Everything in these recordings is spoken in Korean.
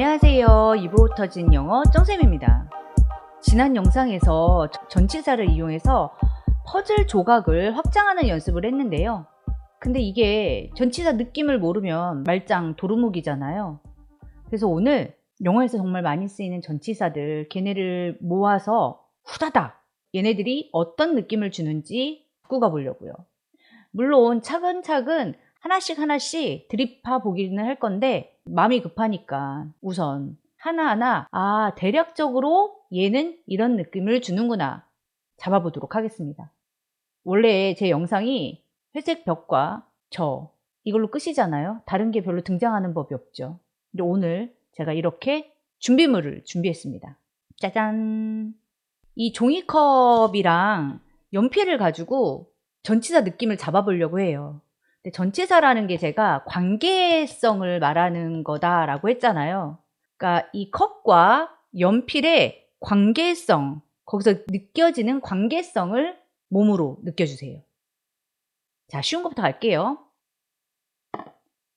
안녕하세요. 입으로 터진 영어 정쌤입니다. 지난 영상에서 저- 전치사를 이용해서 퍼즐 조각을 확장하는 연습을 했는데요. 근데 이게 전치사 느낌을 모르면 말짱 도루묵이잖아요. 그래서 오늘 영어에서 정말 많이 쓰이는 전치사들 걔네를 모아서 후다닥 얘네들이 어떤 느낌을 주는지 갖고 가보려고요. 물론 차근차근 하나씩 하나씩 드립파 보기는 할 건데 마음이 급하니까 우선 하나하나 아 대략적으로 얘는 이런 느낌을 주는구나 잡아보도록 하겠습니다. 원래 제 영상이 회색 벽과 저 이걸로 끝이잖아요. 다른 게 별로 등장하는 법이 없죠. 근데 오늘 제가 이렇게 준비물을 준비했습니다. 짜잔! 이 종이컵이랑 연필을 가지고 전치사 느낌을 잡아보려고 해요. 근데 전치사라는 게 제가 관계성을 말하는 거다라고 했잖아요. 그러니까 이 컵과 연필의 관계성, 거기서 느껴지는 관계성을 몸으로 느껴주세요. 자, 쉬운 것부터 갈게요.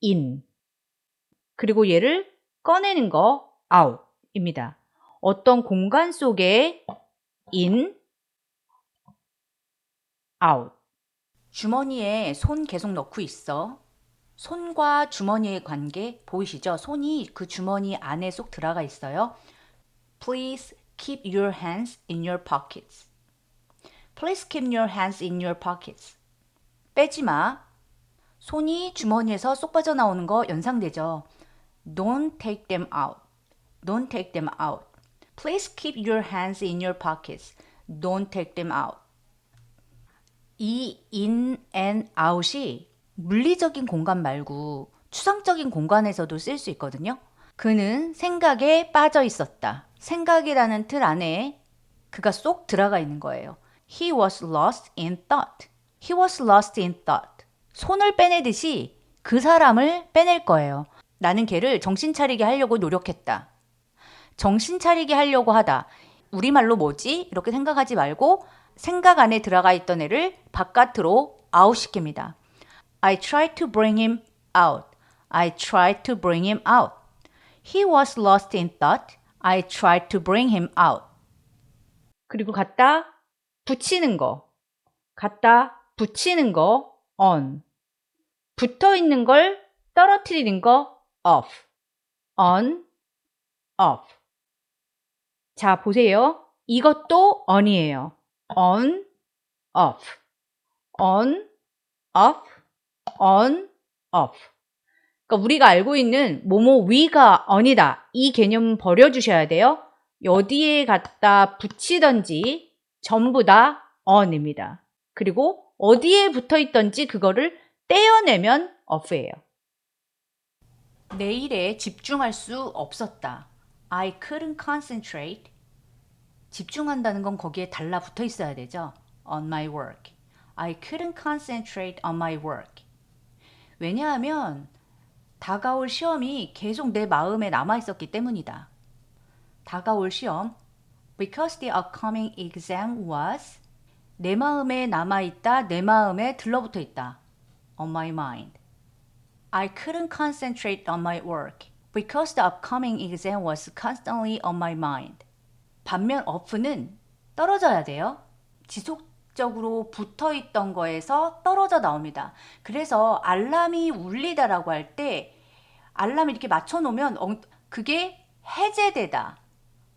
in. 그리고 얘를 꺼내는 거 out입니다. 어떤 공간 속에 in, out. 주머니에 손 계속 넣고 있어. 손과 주머니의 관계 보이시죠? 손이 그 주머니 안에 쏙 들어가 있어요. Please keep your hands in your pockets. Please keep your hands in your pockets. 빼지 마. 손이 주머니에서 쏙 빠져나오는 거 연상되죠? Don't take them out. Don't take them out. Please keep your hands in your pockets. Don't take them out. 이 in and out이 물리적인 공간 말고 추상적인 공간에서도 쓸 수 있거든요. 그는 생각에 빠져 있었다. 생각이라는 틀 안에 그가 쏙 들어가 있는 거예요. He was lost in thought. He was lost in thought. 손을 빼내듯이 그 사람을 빼낼 거예요. 나는 걔를 정신 차리게 하려고 노력했다. 정신 차리게 하려고 하다. 우리말로 뭐지? 이렇게 생각하지 말고 생각 안에 들어가 있던 애를 바깥으로 아웃시킵니다. I tried to bring him out. I tried to bring him out. He was lost in thought. I tried to bring him out. 그리고 갖다 붙이는 거. 갖다 붙이는 거 on. 붙어 있는 걸 떨어뜨리는 거 off. on, off. 자, 보세요. 이것도 on이에요. On, off. on, off, on, off. 그러니까 우리가 알고 있는 뭐뭐 위가 on이다. 이 개념 버려주셔야 돼요. 어디에 갖다 붙이던지 전부 다 on입니다. 그리고 어디에 붙어 있던지 그거를 떼어내면 off예요. 내 일에 집중할 수 없었다. I couldn't concentrate. 집중한다는 건 거기에 달라붙어 있어야 되죠. On my work. I couldn't concentrate on my work. 왜냐하면 다가올 시험이 계속 내 마음에 남아 있었기 때문이다. 다가올 시험 because the upcoming exam was 내 마음에 남아 있다. 내 마음에 들러붙어 있다. on my mind. I couldn't concentrate on my work because the upcoming exam was constantly on my mind. 반면 off는 떨어져야 돼요. 지속적으로 붙어 있던 거에서 떨어져 나옵니다. 그래서 알람이 울리다라고 할 때 알람 이렇게 맞춰 놓으면 엉- 그게 해제되다.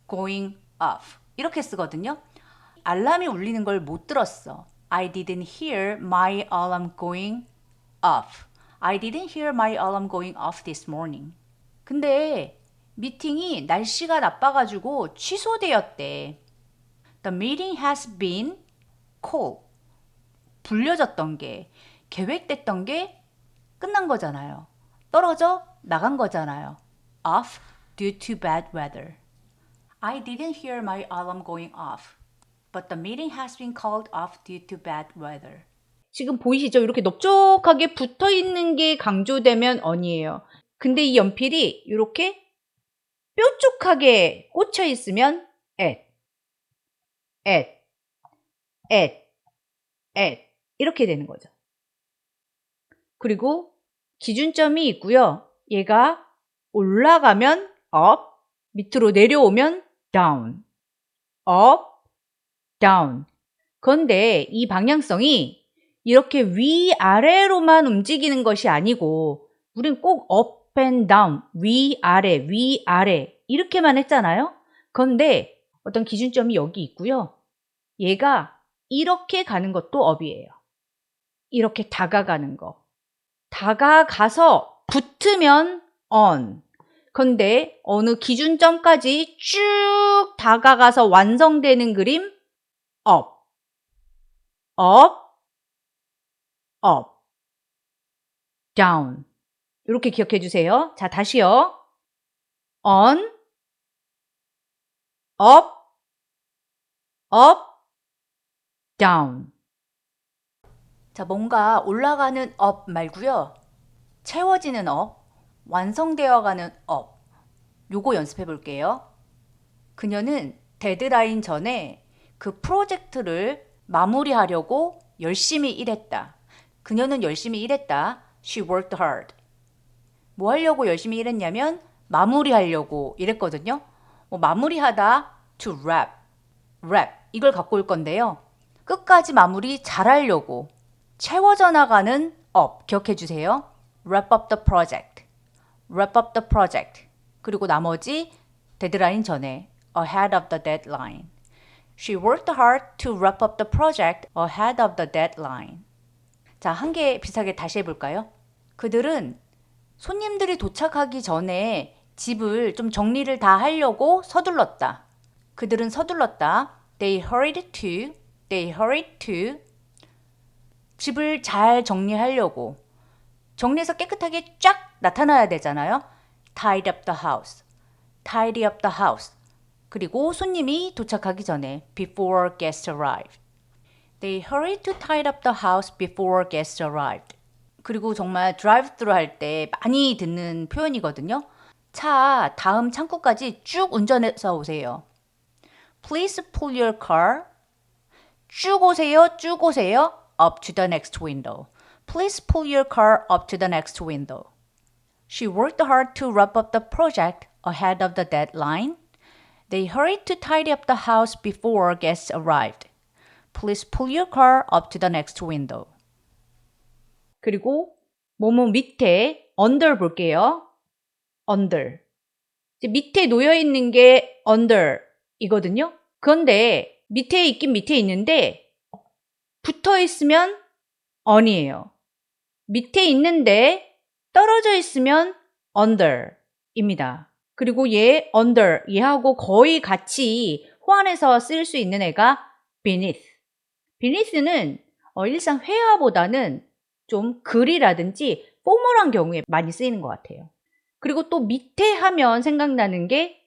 going off. 이렇게 쓰거든요. 알람이 울리는 걸 못 들었어. I didn't hear my alarm going off. I didn't hear my alarm going off this morning. 근데 미팅이 날씨가 나빠가지고 취소되었대. The meeting has been called. 불려졌던 게, 계획됐던 게 끝난 거잖아요. 떨어져 나간 거잖아요. Off due to bad weather. I didn't hear my alarm going off. But the meeting has been called off due to bad weather. 지금 보이시죠? 이렇게 넓적하게 붙어 있는 게 강조되면 on이에요. 근데 이 연필이 이렇게 뾰족하게 꽂혀 있으면 at, at, at, at 이렇게 되는 거죠. 그리고 기준점이 있고요. 얘가 올라가면 up, 밑으로 내려오면 down, up, down. 그런데 이 방향성이 이렇게 위아래로만 움직이는 것이 아니고 우린 꼭 up and down, 위 아래, 위 아래 이렇게만 했잖아요. 그런데 어떤 기준점이 여기 있고요. 얘가 이렇게 가는 것도 up이에요. 이렇게 다가가는 거. 다가가서 붙으면 on. 근데 어느 기준점까지 쭉 다가가서 완성되는 그림 up. up. up. down. 이렇게 기억해 주세요. 자, 다시요. on. up. up. down. 자, 뭔가 올라가는 up 말고요. 채워지는 up, 완성되어 가는 up. 요거 연습해 볼게요. 그녀는 데드라인 전에 그 프로젝트를 마무리하려고 열심히 일했다. 그녀는 열심히 일했다. She worked hard. 뭐 하려고 열심히 일했냐면 마무리하려고 일했거든요. 뭐 마무리하다 to wrap, wrap 이걸 갖고 올 건데요. 끝까지 마무리 잘하려고 채워져 나가는 up 기억해 주세요. wrap up the project, wrap up the project. 그리고 나머지 데드라인 전에 ahead of the deadline. She worked hard to wrap up the project ahead of the deadline. 자, 한 개 비슷하게 다시 해볼까요? 그들은 손님들이 도착하기 전에 집을 좀 정리를 다 하려고 서둘렀다. 그들은 서둘렀다. They hurried to, they hurried to 집을 잘 정리하려고 정리해서 깨끗하게 쫙 나타나야 되잖아요. Tidy up the house, tidy up the house. 그리고 손님이 도착하기 전에 before guests arrived. They hurried to tidy up the house before guests arrived. 그리고 정말 drive through 할때 많이 듣는 표현이거든요. 차 다음 창구까지 쭉 운전해서 오세요. Please pull your car. 쭉 오세요. 쭉 오세요. Up to the next window. Please pull your car up to the next window. She worked hard to wrap up the project ahead of the deadline. They hurried to tidy up the house before guests arrived. Please pull your car up to the next window. 그리고 뭐뭐 밑에 under 볼게요. under. 밑에 놓여 있는 게 under 이거든요. 그런데 밑에 있긴 밑에 있는데 붙어 있으면 on이에요. 밑에 있는데 떨어져 있으면 under입니다. 그리고 얘 under 얘하고 거의 같이 호환해서 쓸 수 있는 애가 beneath. beneath는 어, 일상 회화보다는 좀 글이라든지 포멀한 경우에 많이 쓰이는 것 같아요. 그리고 또 밑에 하면 생각나는 게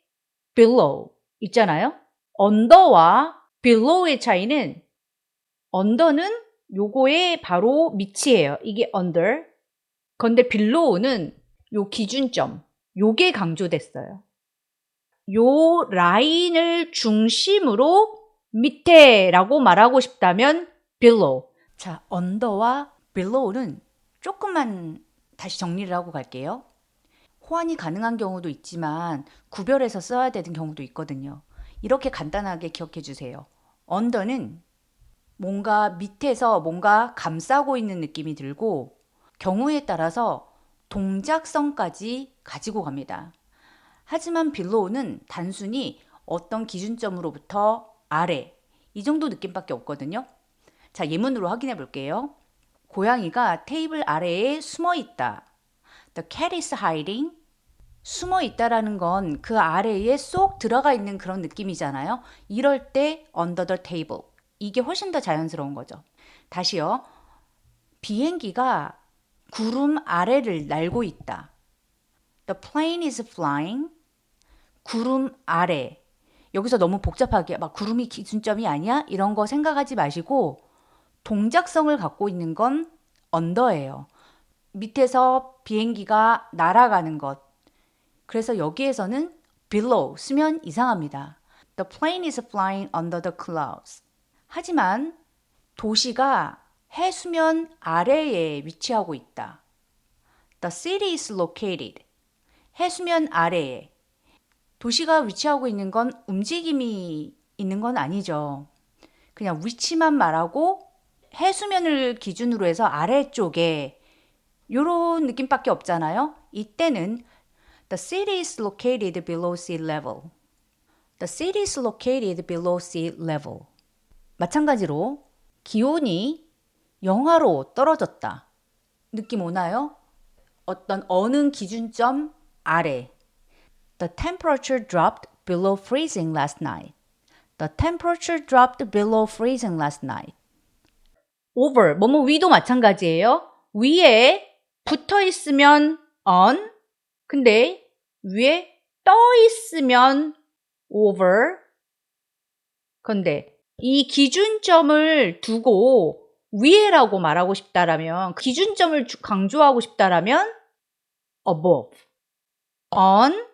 below 있잖아요. under와 below의 차이는 under는 요거의 바로 밑이에요. 이게 under. 근데 below는 요 기준점, 요게 강조됐어요. 요 라인을 중심으로 밑에라고 말하고 싶다면 below. 자, under와 below는 조금만 다시 정리를 하고 갈게요. 호환이 가능한 경우도 있지만 구별해서 써야 되는 경우도 있거든요. 이렇게 간단하게 기억해 주세요. under는 뭔가 밑에서 뭔가 감싸고 있는 느낌이 들고 경우에 따라서 동작성까지 가지고 갑니다. 하지만 빌로우는 단순히 어떤 기준점으로부터 아래 이 정도 느낌밖에 없거든요. 자, 예문으로 확인해 볼게요. 고양이가 테이블 아래에 숨어 있다. The cat is hiding. 숨어 있다라는 건 그 아래에 쏙 들어가 있는 그런 느낌이잖아요. 이럴 때 under the table. 이게 훨씬 더 자연스러운 거죠. 다시요. 비행기가 구름 아래를 날고 있다. The plane is flying. 구름 아래. 여기서 너무 복잡하게 막 구름이 기준점이 아니야? 이런 거 생각하지 마시고 동작성을 갖고 있는 건 언더예요. 밑에서 비행기가 날아가는 것. 그래서 여기에서는 below 쓰면 이상합니다. The plane is flying under the clouds. 하지만 도시가 해수면 아래에 위치하고 있다. The city is located. 해수면 아래에. 도시가 위치하고 있는 건 움직임이 있는 건 아니죠. 그냥 위치만 말하고 해수면을 기준으로 해서 아래쪽에 요런 느낌밖에 없잖아요. 이때는 The city is located below sea level. The city is located below sea level. 마찬가지로 기온이 영하로 떨어졌다. 느낌 오나요? 어떤 어느 기준점 아래. The temperature dropped below freezing last night. The temperature dropped below freezing last night. Over, 뭐뭐 위도 마찬가지예요. 위에 붙어 있으면 on, 근데 위에 떠 있으면 over. 근데 이 기준점을 두고 위에라고 말하고 싶다라면 기준점을 주- 강조하고 싶다라면 above, on,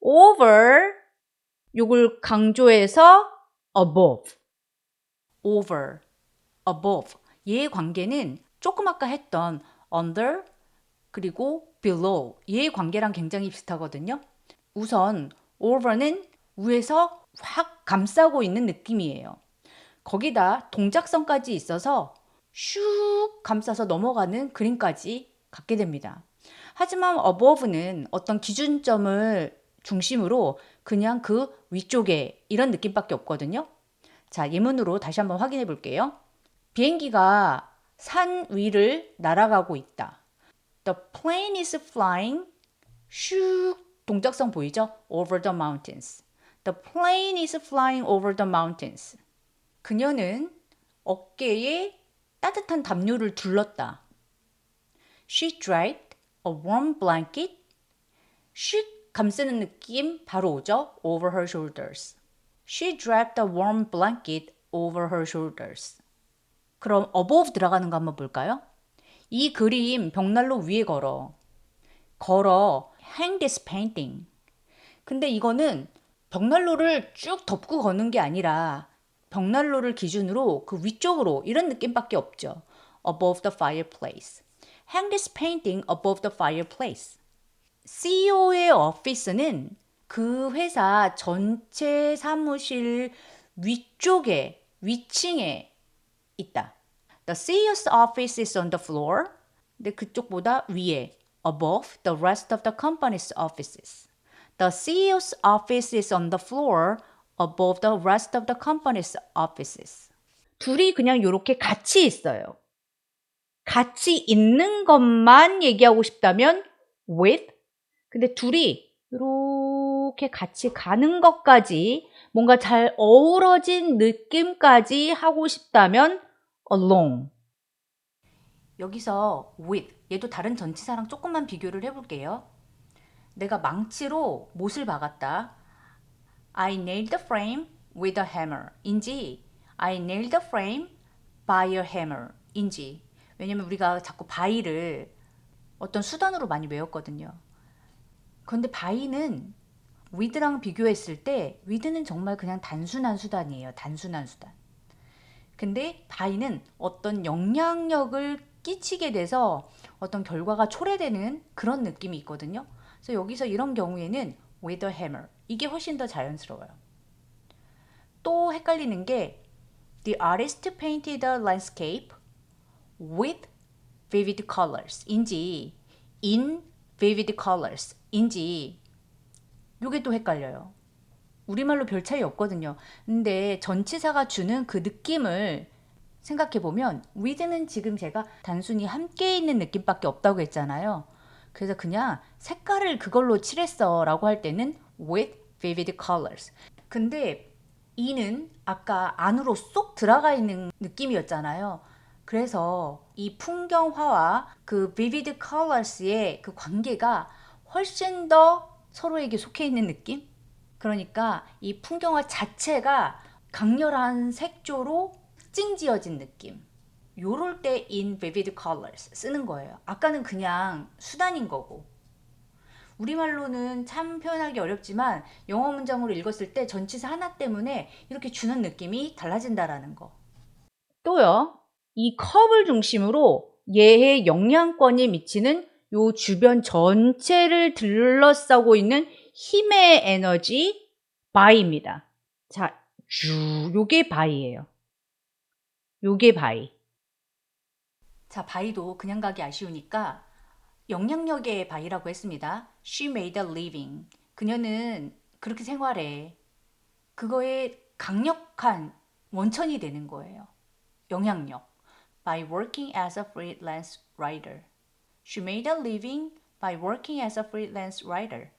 over. 요걸 강조해서 above, over, above 얘의 관계는 조금 아까 했던 under 그리고 below 얘의 관계랑 굉장히 비슷하거든요. 우선 over는 위에서 확 감싸고 있는 느낌이에요. 거기다 동작성까지 있어서 슉 감싸서 넘어가는 그림까지 갖게 됩니다. 하지만 above는 어떤 기준점을 중심으로 그냥 그 위쪽에 이런 느낌밖에 없거든요. 자, 예문으로 다시 한번 확인해 볼게요. 비행기가 산 위를 날아가고 있다. The plane is flying 슉 동작성 보이죠? over the mountains. The plane is flying over the mountains. 그녀는 어깨에 따뜻한 담요를 둘렀다. She draped a warm blanket. 슉 감쓰는 느낌 바로 오죠? over her shoulders. She draped a warm blanket over her shoulders. 그럼 above 들어가는 거 한번 볼까요? 이 그림 벽난로 위에 걸어. 걸어. hang this painting. 근데 이거는 벽난로를 쭉 덮고 거는 게 아니라 벽난로를 기준으로 그 위쪽으로 이런 느낌밖에 없죠. above the fireplace. hang this painting above the fireplace. CEO의 오피스는 그 회사 전체 사무실 위쪽에 위층에 있다. The CEO's office is on the floor. 근데 그쪽보다 위에 above the rest of the company's offices. The CEO's office is on the floor above the rest of the company's offices. 둘이 그냥 이렇게 같이 있어요. 같이 있는 것만 얘기하고 싶다면 with. 근데 둘이 이렇게 같이 가는 것까지 뭔가 잘 어우러진 느낌까지 하고 싶다면 along. 여기서 with 얘도 다른 전치사랑 조금만 비교를 해볼게요. 내가 망치로 못을 박았다. I nailed the frame with a hammer. 인지 I nailed the frame by a hammer. 인지 왜냐면 우리가 자꾸 by를 어떤 수단으로 많이 외웠거든요. 그런데 by는 with랑 비교했을 때 with는 정말 그냥 단순한 수단이에요. 단순한 수단. 근데 by는 어떤 영향력을 끼치게 돼서 어떤 결과가 초래되는 그런 느낌이 있거든요. 그래서 여기서 이런 경우에는 with a hammer 이게 훨씬 더 자연스러워요. 또 헷갈리는 게 the artist painted a landscape with vivid colors 인지 in vivid colors 인지 요게 또 헷갈려요. 우리말로 별 차이 없거든요. 근데 전치사가 주는 그 느낌을 생각해 보면 with는 지금 제가 단순히 함께 있는 느낌밖에 없다고 했잖아요. 그래서 그냥 색깔을 그걸로 칠했어 라고 할 때는 with vivid colors. 근데 이는 아까 안으로 쏙 들어가 있는 느낌이었잖아요. 그래서 이 풍경화와 그 vivid colors의 그 관계가 훨씬 더 서로에게 속해 있는 느낌? 그러니까 이 풍경화 자체가 강렬한 색조로 찡지어진 느낌. 요럴 때 in vivid colors 쓰는 거예요. 아까는 그냥 수단인 거고. 우리말로는 참 표현하기 어렵지만 영어 문장으로 읽었을 때 전치사 하나 때문에 이렇게 주는 느낌이 달라진다라는 거. 또요. 이 컵을 중심으로 얘의 영향권이 미치는 요 주변 전체를 둘러싸고 있는 힘의 에너지 by입니다. 자, 쭉 요게 by예요. 요게 by. 자, by도 그냥 가기 아쉬우니까 영향력의 by라고 했습니다. She made a living. 그녀는 그렇게 생활해. 그거에 강력한 원천이 되는 거예요. 영향력. By working as a freelance writer. She made a living by working as a freelance writer.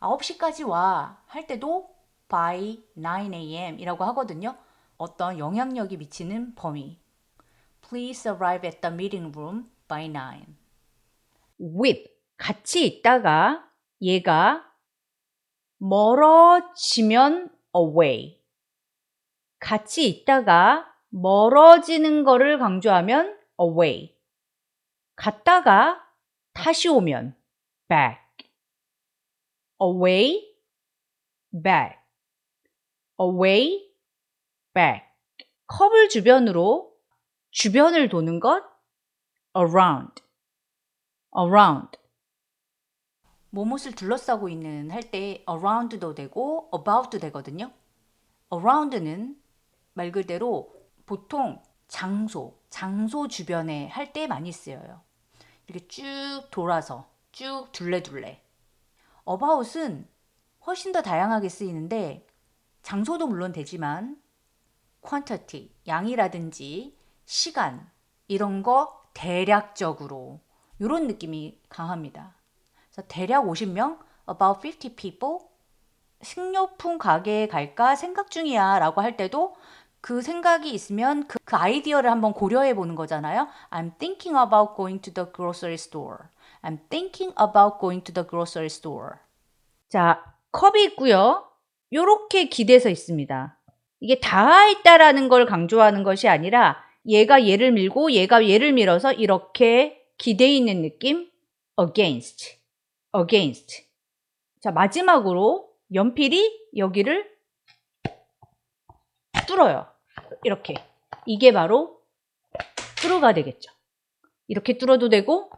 9시까지 와 할 때도 by 9 a.m. 이라고 하거든요. 어떤 영향력이 미치는 범위. Please arrive at the meeting room by 9. with 같이 있다가 얘가 멀어지면 away. 같이 있다가 멀어지는 거를 강조하면 away. 갔다가 다시 오면 back. Away, back. away, back. 컵을 주변으로 주변을 도는 것 around. around. 무엇을 둘러싸고 있는 할 때 around도 되고 about도 되거든요. around는 말 그대로 보통 장소, 장소 주변에 할 때 많이 쓰여요. 이렇게 쭉 돌아서 쭉 둘레둘레. About은 훨씬 더 다양하게 쓰이는데 장소도 물론 되지만 quantity, 양이라든지 시간 이런 거 대략적으로 이런 느낌이 강합니다. 그래서 대략 50명, about 50 people, 식료품 가게에 갈까 생각 중이야 라고 할 때도 그 생각이 있으면 그, 그 아이디어를 한번 고려해 보는 거잖아요. I'm thinking about going to the grocery store. I'm thinking about going to the grocery store. 자, 컵이 있고요. 요렇게 기대서 있습니다. 이게 닿아 있다라는 걸 강조하는 것이 아니라 얘가 얘를 밀고 얘가 얘를 밀어서 이렇게 기대 있는 느낌 against against 자 마지막으로 연필이 여기를 뚫어요 이렇게 이게 바로 뚫어가 되겠죠 이렇게 뚫어도 되고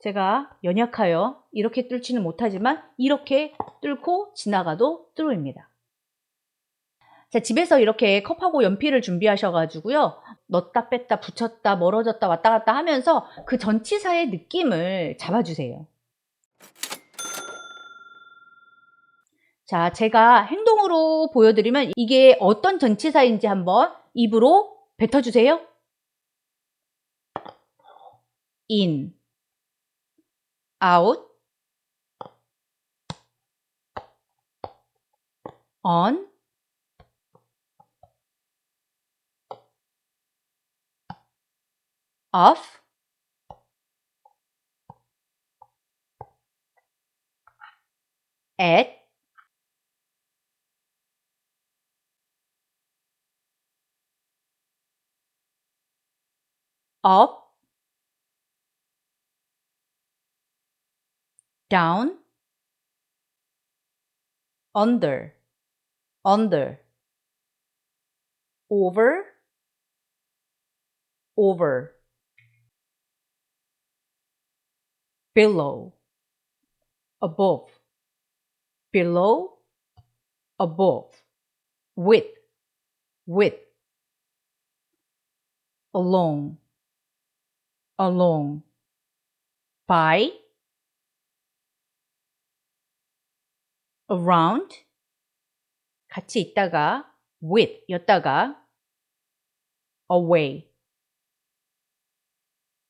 제가 연약하여 이렇게 뚫지는 못하지만 이렇게 뚫고 지나가도 뚫입니다 자, 집에서 이렇게 컵하고 연필을 준비하셔가지고요. 넣다 뺐다 붙였다 멀어졌다 왔다 갔다 하면서 그 전치사의 느낌을 잡아주세요. 자, 제가 행동으로 보여드리면 이게 어떤 전치사인지 한번 입으로 뱉어주세요. in, out, on, off, at, up, down, under, under, over, over, below, above, below, above, with, with, along, along, by, around, 같이 있다가 with 였다가 away,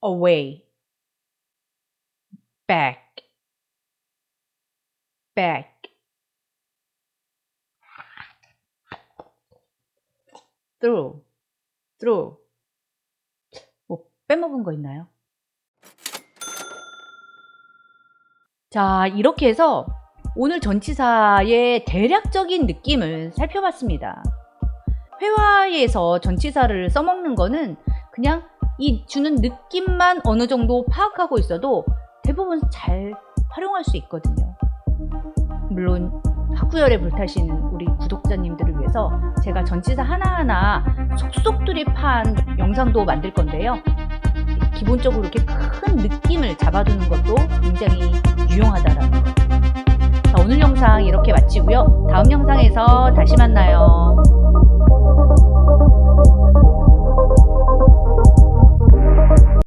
away, back, back. through, through. 뭐 빼먹은 거 있나요? 자, 이렇게 해서 오늘 전치사의 대략적인 느낌을 살펴봤습니다. 회화에서 전치사를 써먹는 거는 그냥 이 주는 느낌만 어느 정도 파악하고 있어도 대부분 잘 활용할 수 있거든요. 물론 학구열에 불타시는 우리 구독자님들을 위해서 제가 전치사 하나하나 속속 들이판 영상도 만들 건데요. 기본적으로 이렇게 큰 느낌을 잡아두는 것도 굉장히 유용하다라는 거. 자, 오늘 영상 이렇게 마치고요. 다음 영상에서 다시 만나요.